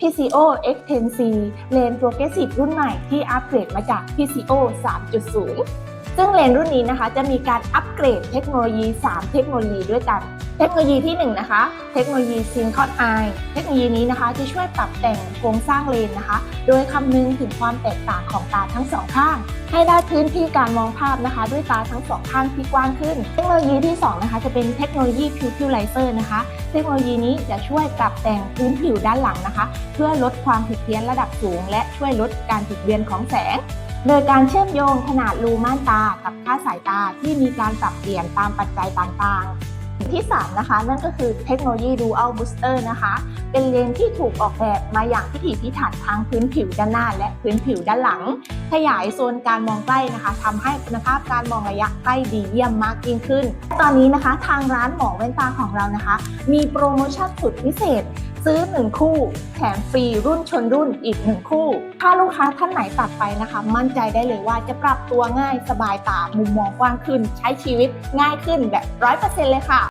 PCO X10C เลน Progressive รุ่นใหม่ที่อัปเกรดมาจาก PCO 3.0 ซึ่งเลนรุ่นนี้นะคะจะมีการอัปเกรดเทคโนโลยี 3 เทคโนโลยีด้วยกัน เทคโนโลยีที่ 1 นะคะ เทคโนโลยี Synchron Eye เทคโนโลยีนี้นะคะจะช่วยปรับแต่งโครงสร้างเลนนะคะ โดยคำนึงถึงความแตกต่างของตาทั้งสองข้าง ให้ได้พื้นที่การมองภาพนะคะ ด้วยตาทั้งสองข้างที่กว้างขึ้น เทคโนโลยีที่สองนะคะ จะเป็นเทคโนโลยี Pupillizer นะคะ เทคโนโลยีนี้จะช่วยปรับแต่งพื้นผิวด้านหลังนะคะ เพื่อลดความผิดเพี้ยนระดับสูง และช่วยลดการผิดเบียนของแสง โดยการเชื่อมโยงขนาดรูม่านตากับค่าสายตาที่มีการปรับเปลี่ยนตามปัจจัยต่างๆ ที่ 3 นะคะ นั่นก็คือเทคโนโลยี Dual Booster นะคะ เป็นเลนส์ที่ถูกออกแบบมาอย่างพิถีพิถันทั้งพื้นผิวด้านหน้า และพื้นผิวด้านหลัง ขยายโซนการมองใกล้นะคะทำให้คุณภาพการมองระยะใกล้ดีเยี่ยมมากยิ่งขึ้น ตอนนี้นะคะทางร้านหมอแว่นตาของเรานะคะ มีโปรโมชั่นสุดพิเศษ ซื้อ 1 คู่ แถมฟรีรุ่นชนรุ่นอีก 1 คู่ ถ้าลูกค้าท่านไหนตัดไปนะคะ มั่นใจได้เลยว่าจะปรับตัวง่ายสบายตามุมมองกว้างขึ้น ใช้ชีวิตง่ายขึ้นแบบ100%เลยค่ะ